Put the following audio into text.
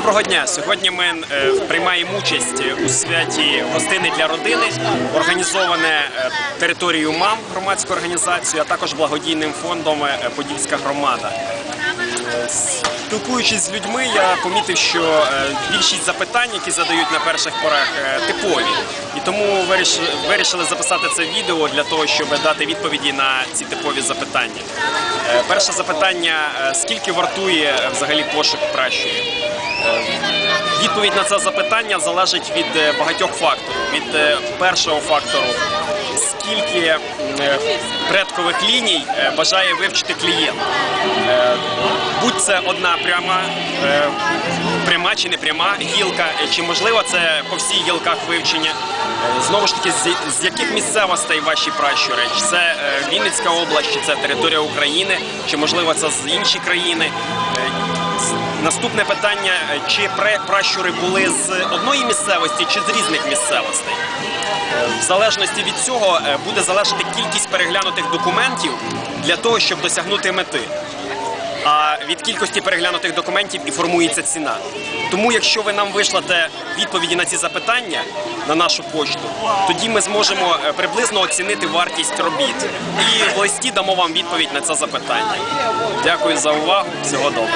Доброго дня! Сьогодні ми е, приймаємо участь у святі гостини для родини, організоване е, територією МАМ громадською організацією, а також благодійним фондом е, Подільська громада. Спілкуючись з людьми, я помітив, що е, більшість запитань, які задають на перших порах, е, типові. І тому вирішили, записати це відео для того, щоб дати відповіді на ці типові запитання. Е, Перше запитання: скільки вартує взагалі пошук пращурів? Відповідь на це запитання залежить від багатьох факторів. Від першого фактору, скільки предкових ліній бажає вивчити клієнт. Це одна пряма, е, пряма чи не пряма гілка, е, чи можливо це по всіх гілках вивчення. Е, Знову ж таки, з, яких місцевостей ваші пращури? Чи це Вінницька область, чи це територія України, чи можливо це з інші країни? Наступне питання: чи пращури були з одної місцевості чи з різних місцевостей? В залежності від цього буде залежати кількість переглянутих документів для того, щоб досягнути мети. А від кількості переглянутих документів і формується ціна. Тому, якщо ви нам вишлете відповіді на ці запитання на нашу почту, тоді ми зможемо е, приблизно оцінити вартість робіт і в листі дамо вам відповідь на це запитання. Дякую за увагу. Всього доброго.